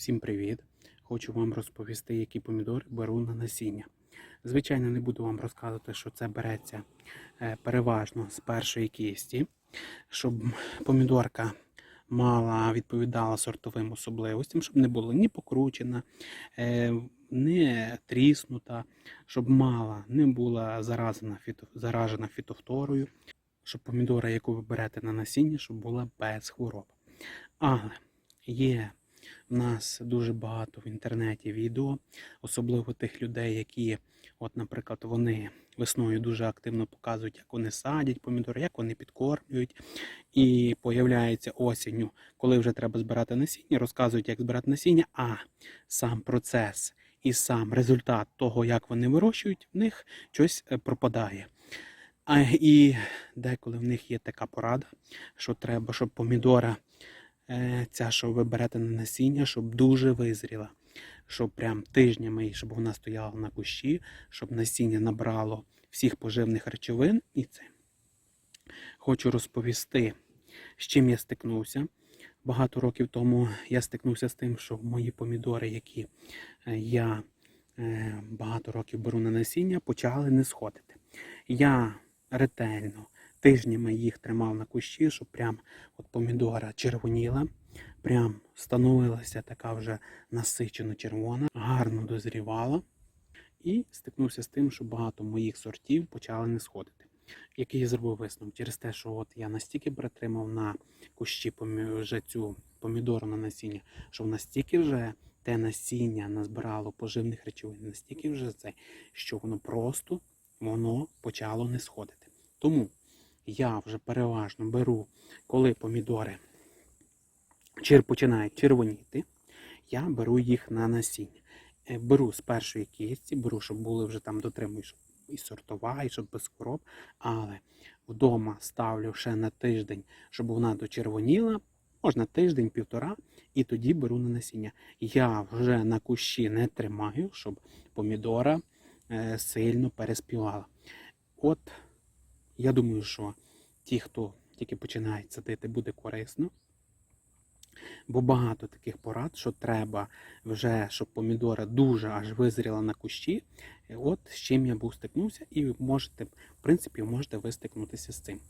Всім привіт! Хочу вам розповісти, які помідори беру на насіння. Звичайно, не буду вам розказувати, що це береться е, переважно з першої кісті, щоб помідорка мала відповідала сортовим особливостям, щоб не була ні покручена, е, не тріснута, щоб мала не була заражена, фіто, заражена фітофторою, щоб помідора, яку ви берете на насіння, щоб була без хвороб. Але є в нас дуже багато в інтернеті відео, особливо тих людей, які, от, наприклад, вони весною дуже активно показують, як вони садять помідори, як вони підкормлюють. І появляється осінню, коли вже треба збирати насіння, розказують, як збирати насіння, а сам процес і сам результат того, як вони вирощують, в них щось е, пропадає. А і деколи в них є така порада, що треба, щоб помідора ця, що ви берете на насіння, щоб дуже визріла. Щоб прям тижнями, щоб вона стояла на кущі, щоб насіння набрало всіх поживних речовин. І це хочу розповісти, з чим я стикнувся. Багато років тому я стикнувся з тим, що мої помідори, які е, я е, багато років беру на насіння, почали не сходити. Я ретельно тижнями їх тримав на кущі, щоб прям от помідора червоніла, прям становилася така вже насичено червона, гарно дозрівала. І стикнувся з тим, що багато моїх сортів почали не сходити. Який я зробив висновок через те, що от я настільки притримав на кущі вже цю помідору на насіння, що настільки вже те насіння назбирало поживних речовин, настільки вже це, що воно просто воно почало не сходити. Тому я вже переважно беру, коли помідори чер починають червоніти, я беру їх на насіння. Е, Беру з першої кісті, беру, щоб були вже там дотримую, і сортова, і щоб без хвороб. Але вдома ставлю ще на тиждень, щоб вона дочервоніла. Можна тиждень-півтора, і тоді беру на насіння. Я вже на кущі не тримаю, щоб помідора е, сильно переспівала. От я думаю, що ті, хто тільки починають садити, буде корисно. Бо багато таких порад, що треба вже, щоб помідора дуже аж визріла на кущі. От з чим я був стикнувся, і можете, в принципі, можете ви стикнутися з цим.